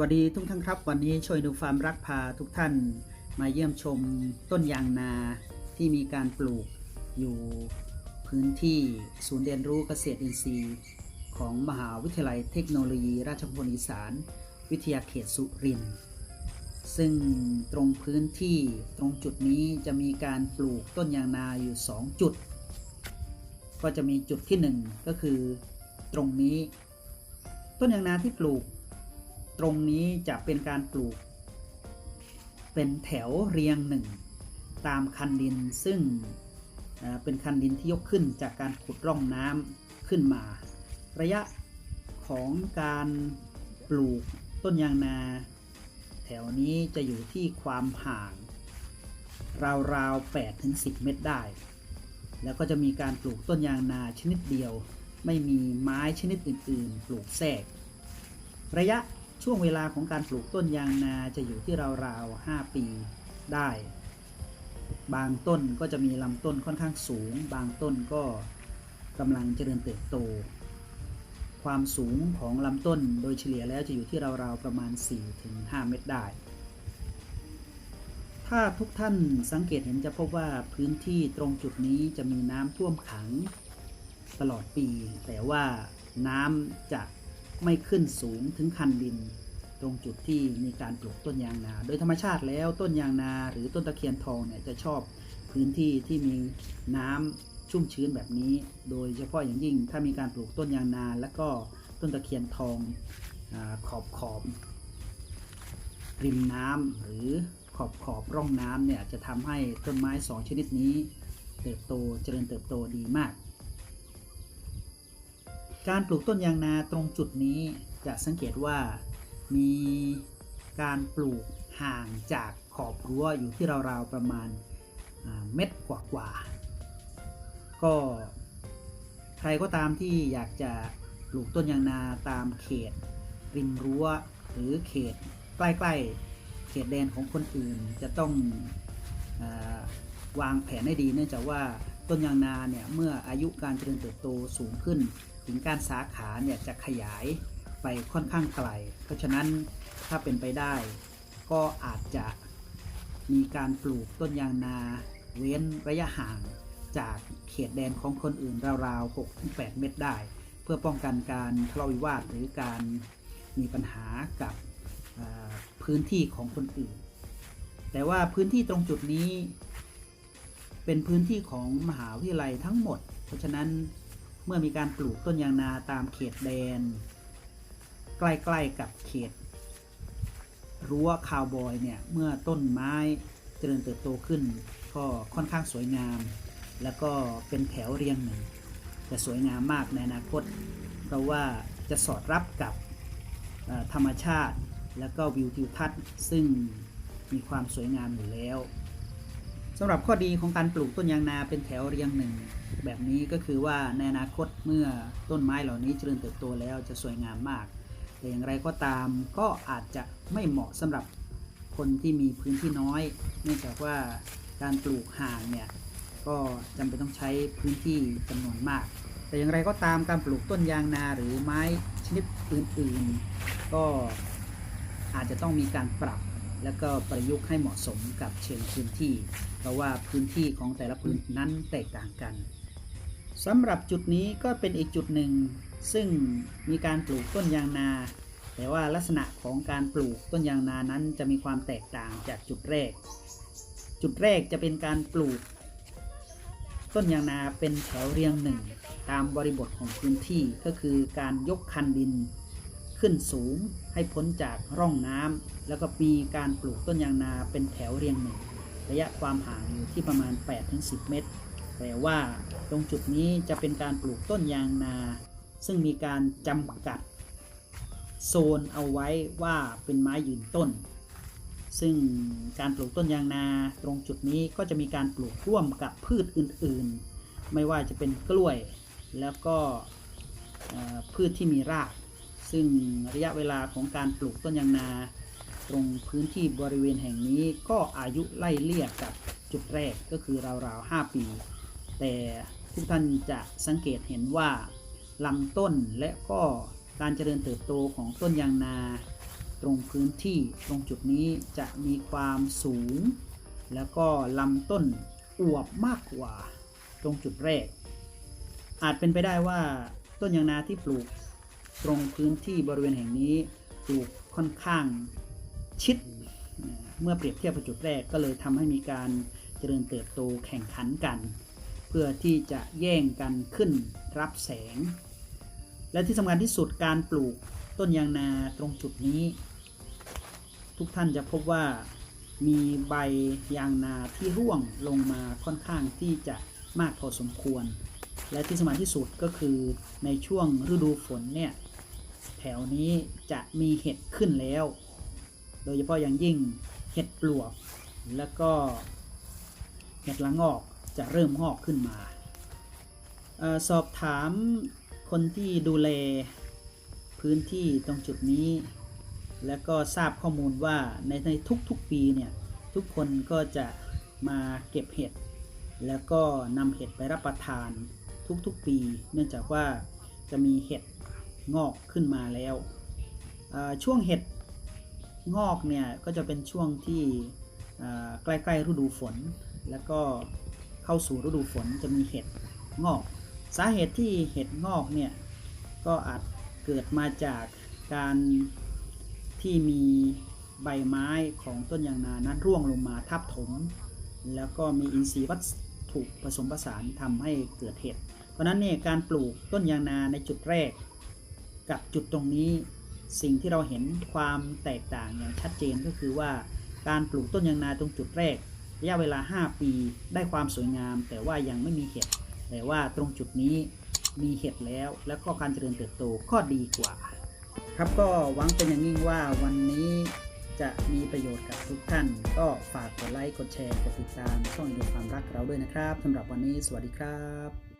วัสดีทุกท่านครับ วันนี้ช่วยดูฟาร์มรักพาทุกท่านมาเยี่ยมชมต้นยางนาที่มีการปลูกอยู่พื้นที่ศูนย์เรียนรู้เกษตรอินทรีย์ ของมหาวิทยาลัยเทคโนโลยี ราชมงคลอีสาน วิทยาเขตสุรินทร์ซึ่งตรงพื้นที่ตรงจุดนี้จะมีการปลูกต้นยางนาอยู่ 2 จุด ก็จะมีจุดที่ 1 ก็คือตรงนี้ ต้นยางนาที่ปลูก ตรงนี้จะเป็นการปลูก เป็นแถวเรียงหนึ่งตามคันดินซึ่งเป็นคันดินที่ยกขึ้นจากการขุดร่องน้ำขึ้นมา ระยะของการปลูกต้นยางนา แถวนี้จะอยู่ที่ความห่าง ราวๆ8ถึง10 เมตรได้ แล้วก็จะมีการปลูกต้นยางนาชนิดเดียว ไม่มีไม้ชนิดอื่น ๆ ปลูกแทรก ระยะ ช่วงเวลาของการปลูกต้นยางนาจะอยู่ที่ราวๆ5ปีได้ บางต้นก็จะมีลำต้นค่อนข้างสูง บางต้นก็กำลังเจริญเติบโต ความสูงของลำต้นโดยเฉลี่ยแล้วจะอยู่ที่ราวๆประมาณ 4-5 เมตรได้ ถ้าทุกท่านสังเกตเห็นจะพบว่าพื้นที่ตรงจุดนี้จะมีน้ำท่วมขังตลอดปี แต่ว่าน้ำจะ ไม่ขึ้นสูงถึงคันดิน ตรงจุดที่มีการปลูกต้นยางนา โดยธรรมชาติแล้วต้นยางนาหรือต้นตะเคียนทองเนี่ยจะชอบพื้นที่ที่มีน้ำชุ่มชื้นแบบนี้ โดยเฉพาะอย่างยิ่งถ้ามีการปลูกต้นยางนา และก็ต้นตะเคียนทองอขอบขอบริมน้ำหรือขอบขอบร่องน้ำเนี่ยจะทำให้ต้นไม้สองชนิดนี้ เติบโตเจริญเติบโตดีมาก การปลูกต้นยางนาตรงจุดนี้จะสังเกตว่ามีการปลูกห่างจากขอบรั้วอยู่ที่ราวๆประมาณเม็ดกว่าๆก็ใครก็ตามที่อยากจะปลูกต้นยางนาตามเขต ริมรั้ว หรือเขตใกล้ๆ เขตแดนของคนอื่นจะต้องอวางแผนให้ดีเนื่องจากว่าต้นยางนาเนี่ยเมื่ออายุการเจริญเติบโตสูงขึ้น ถึงการสาขาเนี่ยจะขยายไปค่อนข้างไกล เพราะฉะนั้นถ้าเป็นไปได้ ก็อาจจะมีการปลูกต้นยางนาเว้นระยะห่างจากเขตแดนของคนอื่นราวๆ6-8เมตรได้ เพื่อป้องกันการทะเลาะวิวาทหรือการมีปัญหากับพื้นที่ของคนอื่น แต่ว่าพื้นที่ตรงจุดนี้ เป็นพื้นที่ของมหาวิทยาลัยทั้งหมด เพราะฉะนั้น เมื่อมีการปลูกต้นยางนาตามเขตแดน ใกล้ๆกับเขต รั้วคาวบอยเนี่ยเมื่อต้นไม้เจริญเติบโตขึ้น ก็ค่อนข้างสวยงาม แล้วก็เป็นแถวเรียงหนึ่งจะสวยงามมากในอนาคต เพราะว่าจะสอดรับกับธรรมชาติ แล้วก็วิวทิวทัศน์ซึ่งมีความสวยงามอยู่แล้ว สำหรับข้อดีของการปลูกต้นยางนาเป็นแถวเรียงหนึ่ง แบบนี้ก็คือว่าในอนาคตเมื่อต้นไม้เหล่านี้เจริญเติบโตแล้วจะสวยงามมาก แต่อย่างไรก็ตามก็อาจจะไม่เหมาะสำหรับคนที่มีพื้นที่น้อย เนื่องจากว่าการปลูกห่างเนี่ยก็จำเป็นต้องใช้พื้นที่จำนวนมาก แต่อย่างไรก็ตามการปลูกต้นยางนาหรือไม้ชนิดอื่นๆ ก็อาจจะต้องมีการปรับ แล้วก็ประยุกต์ให้เหมาะสมกับเชิงพื้นที่ เพราะว่าพื้นที่ของแต่ละพื้นนั้นแตกต่างกันสำหรับจุดนี้ก็เป็นอีกจุดหนึ่ง ซึ่งมีการปลูกต้นยางนา แต่ว่าลักษณะของการปลูกต้นยางนานั้นจะมีความแตกต่างจากจุดแรก จุดแรกจะเป็นการปลูก ต้นยางนาเป็นแถวเรียงหนึ่ง ตามบริบทของพื้นที่ก็คือการยกคันดิน ขึ้นสูงให้พ้นจากร่องน้ำแล้วก็มีการปลูกต้นยางนาเป็นแถวเรียงหนึ่งระยะความห่างอยู่ที่ประมาณ 8-10 เมตร แต่ว่าตรงจุดนี้จะเป็นการปลูกต้นยางนา ซึ่งมีการจำกัดโซนเอาไว้ว่าเป็นไม้ยืนต้น ซึ่งการปลูกต้นยางนาตรงจุดนี้ก็จะมีการปลูกร่วมกับพืชอื่นๆ ไม่ว่าจะเป็นกล้วย แล้วก็พืชที่มีราก ซึ่งระยะเวลาของการปลูกต้นยางนา ตรงพื้นที่บริเวณแห่งนี้ก็อายุไล่เลี่ยกับจุดแรกก็คือราวๆ 5 ปี แต่ทุกท่านจะสังเกตเห็นว่าลำต้นและก็การเจริญเติบโตของต้นยางนา ตรงพื้นที่ตรงจุดนี้จะมีความสูง แล้วก็ลำต้นอวบมากกว่าตรงจุดแรก อาจเป็นไปได้ว่าต้นยางนาที่ปลูก ตรงพื้นที่บริเวณแห่งนี้ปลูกค่อนข้างชิด เมื่อเปรียบเทียบกับจุดแรกก็เลยทำให้มีการเจริญเติบโตแข่งขันกัน เพื่อที่จะแย่งกันขึ้นรับแสง และที่สำคัญที่สุดการปลูกต้นยางนาตรงจุดนี้ ทุกท่านจะพบว่ามีใบยางนาที่ร่วงลงมาค่อนข้างที่จะ มากพอสมควร และที่สำคัญที่สุดก็คือในช่วงฤดูฝนเนี่ยแถวนี้จะมีเห็ดขึ้นแล้ว โดยเฉพาะอย่างยิ่งเห็ดปลวก แล้วก็เห็ดละงอกจะเริ่มงอกขึ้นมาออสอบถามคนที่ดูแลพื้นที่ตรงจุดนี้ แล้วก็ทราบข้อมูลว่าในในทุกๆปีเนี่ยทุกคนก็จะมาเก็บเห็ด แล้วก็นำเห็ดไปรับประทานทุกๆปี เนื่องจากว่าจะมีเห็ดงอกขึ้นมาแล้ว ช่วงเห็ดงอกเนี่ยก็จะเป็นช่วงที่ใกล้ๆฤดูฝน แล้วก็เข้าสู่ฤดูฝนจะมีเห็ดงอก สาเหตุที่เห็ดงอกเนี่ยก็อาจเกิดมาจากการที่มีใบไม้ของต้นยางนานั้นร่วงลงมาทับถม แล้วก็มีอินทรีย์ วัตถุผสมผสานทำให้เกิดเห็ด เพราะนั้นเนี่ยการปลูกต้นยางนาในจุดแรก กับจุดตรงนี้สิ่งที่เราเห็นความแตกต่างอย่างชัดเจนก็คือว่าการปลูกต้นยางนาตรงจุดแรกระยะเวลา 5 ปีได้ความสวยงาม แต่ว่ายังไม่มีเห็ด แต่ว่าตรงจุดนี้มีเห็ดแล้ว แล้วก็การเจริญเติบโตก็ดีกว่า ครับก็หวังเป็นอย่างยิ่งว่าวันนี้ จะมีประโยชน์กับทุกท่าน ก็ฝากกดไลค์ กดแชร์ กดติดตามช่องดูความรักเราด้วยนะครับสำหรับวันนี้สวัสดีครับ